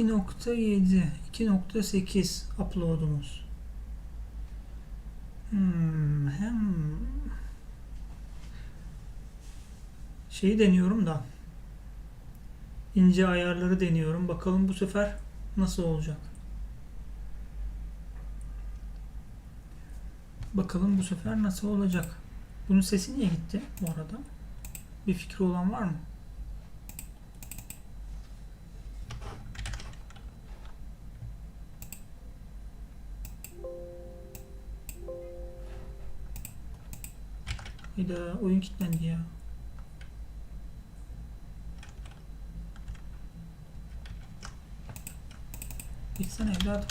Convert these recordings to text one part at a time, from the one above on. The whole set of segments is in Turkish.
2.7 2.8 upload'umuz. Hmm, hem şeyi deniyorum da ince ayarları deniyorum. Bakalım bu sefer nasıl olacak. Bakalım bu sefer nasıl olacak. Bunun sesi niye gitti bu arada? Bir fikri olan var mı? Hayda oyun kilitlendi ya. Gitsene evladım.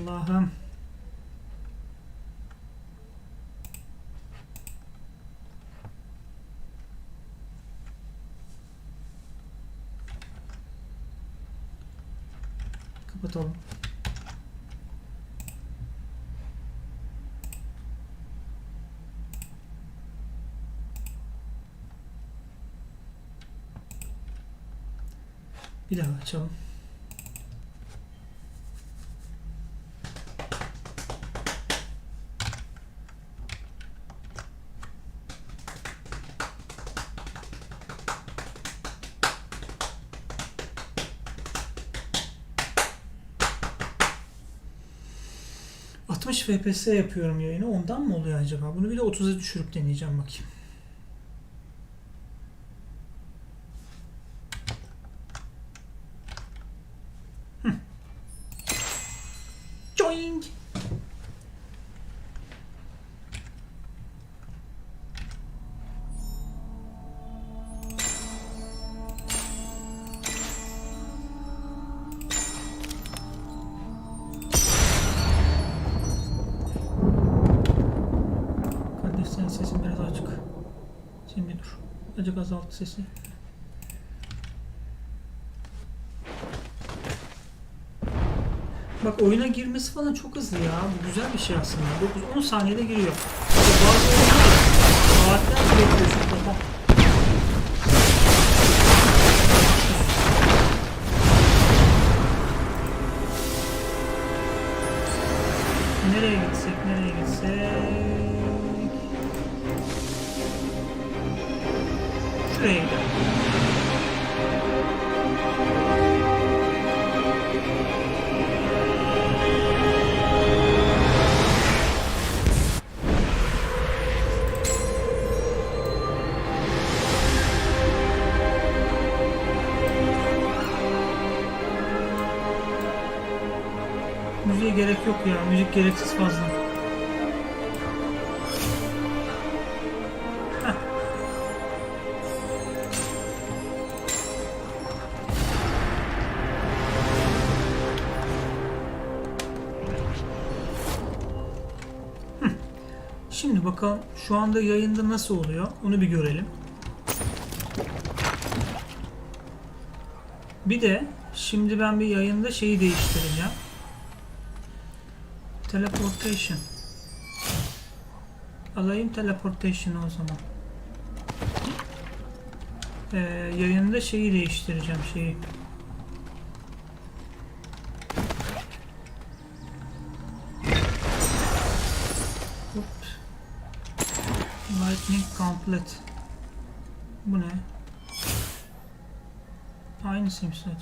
Allah'ım. Bir daha açalım. ...60 FPS yapıyorum yayını. Ondan mı oluyor acaba? Bunu bir de 30'a düşürüp deneyeceğim bakayım. Azıcık azalt sesi. Bak oyuna girmesi falan çok hızlı ya. Bu güzel bir şey aslında. 9-10 saniyede giriyor. İşte bazı oyunlar saatlerce bekliyorsun. Tamam. Nereye gitsek, nereye gitsek? Şuraya gidelim. Müziğe gerek yok ya. Müzik gereksiz fazla. Şimdi bakalım şu anda yayında nasıl oluyor onu bir görelim. Bir de şimdi ben bir yayında şeyi değiştireceğim. Teleportation. Alayım teleportation'ı o zaman. Ee, yayında şeyi değiştireceğim şeyi. Lightning complete. Bu ne? Aynısıymış zaten.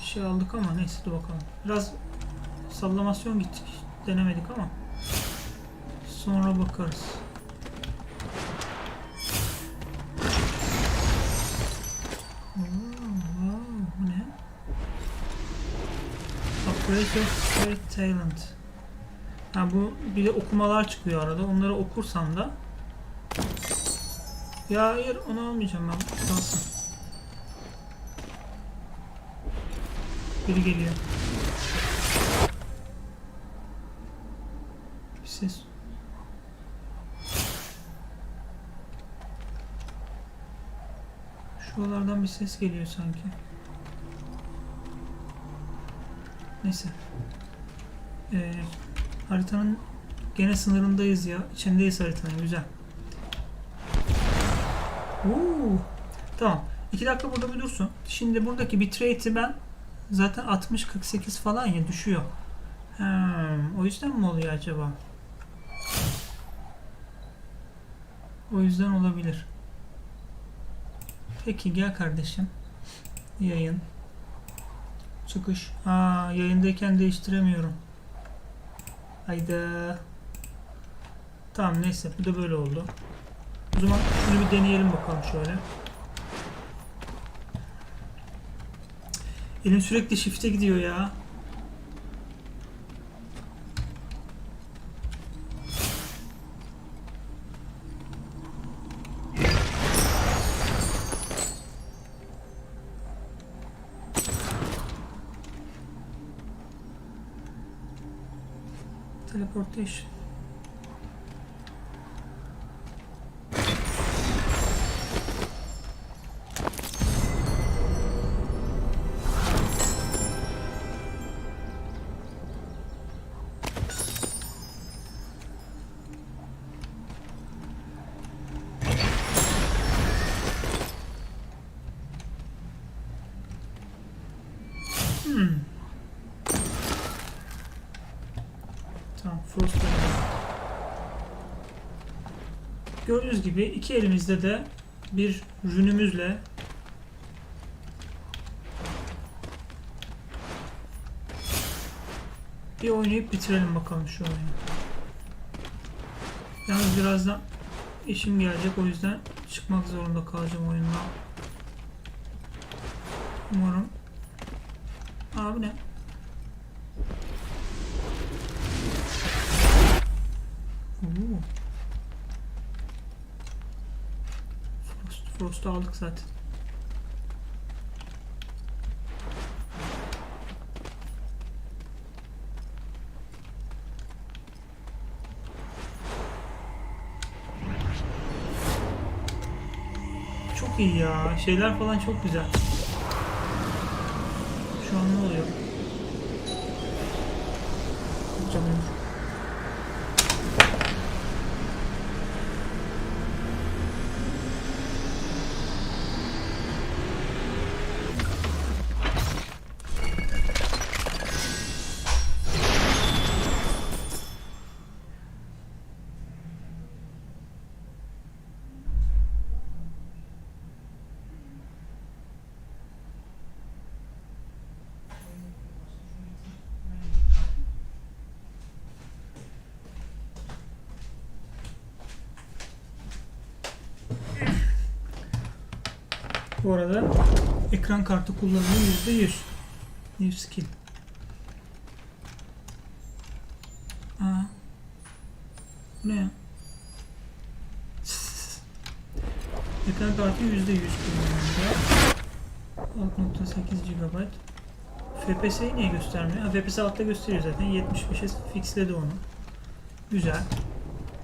Bir şey aldık ama neyse dur bakalım. Biraz sallamasyon gittik. Denemedik ama. Sonra bakarız. Oo, wow, bu ne? Of Great Talent. Ha bu bir de okumalar çıkıyor arada. Onları okursam da ya hayır onu almayacağım ben. Kalsın. Biri geliyor. Bir ses. Şuralardan bir ses geliyor sanki. Neyse. Ee, haritanın gene sınırındayız ya. İçindeyiz haritanın. Güzel. Oo. Tamam. 2 dakika burada bir dursun. Şimdi buradaki bitrate'i ben zaten 60-48 falan ya düşüyor. Hmm, o yüzden mi oluyor acaba? O yüzden olabilir. Peki gel kardeşim. Yayın. Çıkış. Aa, yayındayken değiştiremiyorum. Hayda. Tamam neyse bu da böyle oldu. O zaman şunu bir deneyelim bakalım şöyle. Elim sürekli shift'e gidiyor ya. Teleportation. Hmm. Tamam, Frost da geldi. Gördüğünüz gibi iki elimizde de bir rünümüzle bir oynayıp bitirelim bakalım şu oyunu. Yalnız birazdan işim gelecek o yüzden çıkmak zorunda kalacağım oyundan. Umarım. Abi ne? Frost, Frost'u aldık zaten. Çok iyi ya. Şeyler falan çok güzel. Şu an ne oluyor? Canım. Arada ekran kartı kullanımı %100. New skill. Aa. Ne ya? ekran kartı %100 kullanımında. 6.8 GB. FPS'yi niye göstermiyor? Ha, FPS altta gösteriyor zaten. 75'e fixledi onu. Güzel.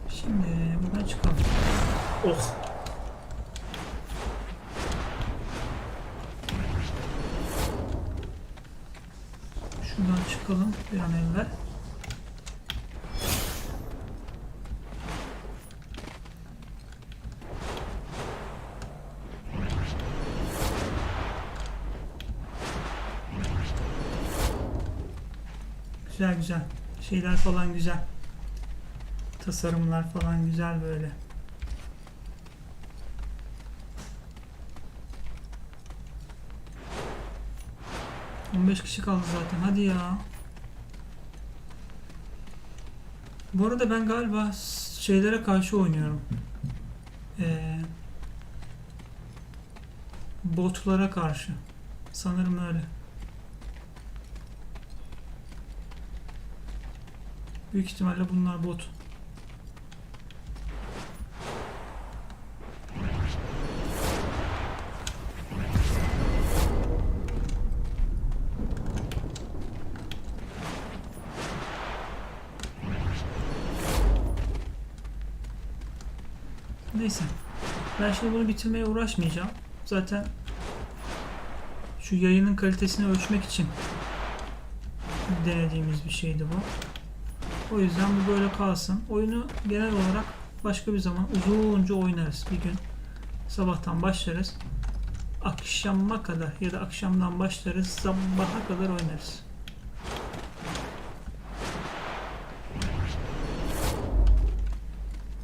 Şimdi buradan çıkalım. Oh. Çıkalım bir an evvel. Güzel güzel. Şeyler falan güzel. Tasarımlar falan güzel böyle. On kişi kaldı zaten. Hadi ya. Bu arada ben galiba şeylere karşı oynuyorum. Ee, botlara karşı. Sanırım öyle. Büyük ihtimalle bunlar bot. Ben şimdi bunu bitirmeye uğraşmayacağım. Zaten şu yayının kalitesini ölçmek için denediğimiz bir şeydi bu. O yüzden bu böyle kalsın. Oyunu genel olarak başka bir zaman uzunca oynarız bir gün. Sabahtan başlarız. Akşama kadar ya da akşamdan başlarız. Sabaha kadar oynarız.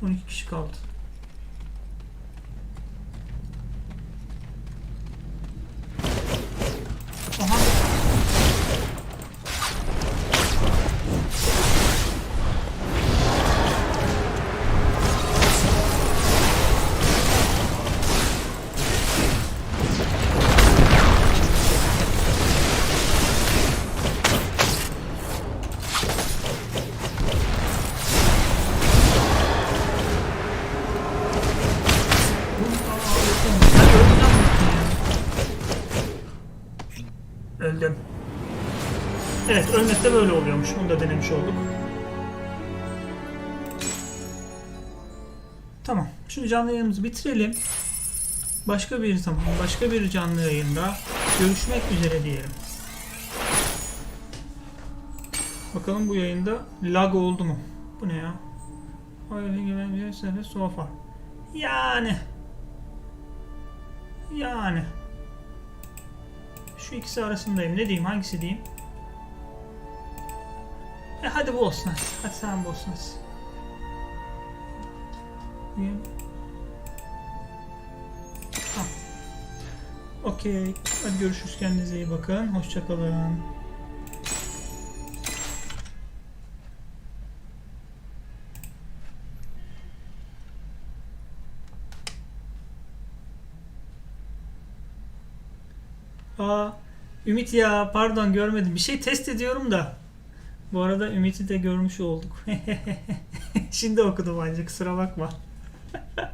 On iki kişi kaldı. Evet, ölmek de böyle oluyormuş. Onu da denemiş olduk. Tamam. Şimdi canlı yayınımızı bitirelim. Başka bir zaman, başka bir canlı yayında görüşmek üzere diyelim. Bakalım bu yayında lag oldu mu? Bu ne ya? Gibi bir sofa. Yani. Yani. Şu ikisi arasındayım. Ne diyeyim? Hangisi diyeyim? E hadi bu olsun. hadi. Hadi sen bu olsun. hadi. Tamam. Okey. Hadi görüşürüz. Kendinize iyi bakın. Hoşçakalın. Aa, Ümit ya pardon görmedim. Bir şey test ediyorum da. Bu arada Ümit'i de görmüş olduk. Şimdi okudum ancak kusura bakma.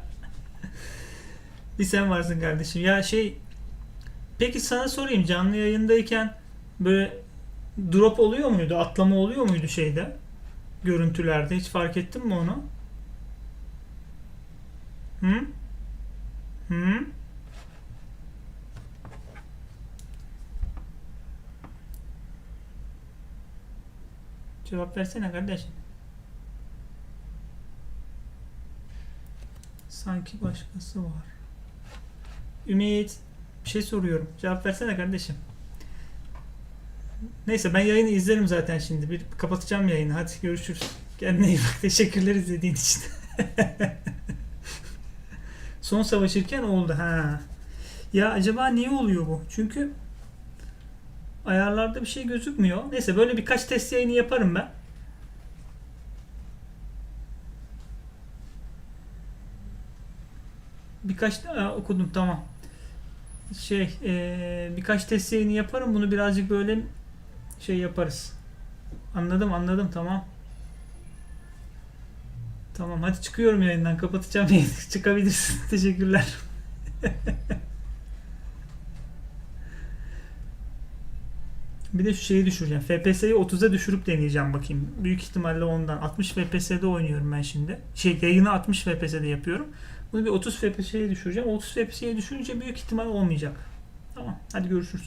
bir sen varsın kardeşim. Ya şey peki sana sorayım canlı yayındayken böyle drop oluyor muydu? Atlama oluyor muydu şeyde? Görüntülerde hiç fark ettin mi onu? Hı? Hı? Cevap versene kardeşim. Sanki başkası var. Ümit, bir şey soruyorum. Cevap versene kardeşim. Neyse ben yayını izlerim zaten şimdi. Bir kapatacağım yayını. Hadi görüşürüz. Kendine iyi bak. Teşekkürler izlediğin için. Son savaşırken oldu ha. Ya acaba niye oluyor bu? Çünkü ayarlarda bir şey gözükmüyor. Neyse böyle birkaç test yayını yaparım ben. Birkaç Aa, okudum tamam. Şey eee, birkaç test yayını yaparım. Bunu birazcık böyle şey yaparız. Anladım anladım tamam. Tamam hadi çıkıyorum yayından kapatacağım. Çıkabilirsin. Teşekkürler. Bir de şu şeyi düşüreceğim. FPS'yi 30'a düşürüp deneyeceğim bakayım. Büyük ihtimalle ondan. 60 FPS'de oynuyorum ben şimdi. Şey yayını 60 FPS'de yapıyorum. Bunu bir 30 FPS'ye düşüreceğim. 30 FPS'ye düşünce büyük ihtimal olmayacak. Tamam. Hadi görüşürüz.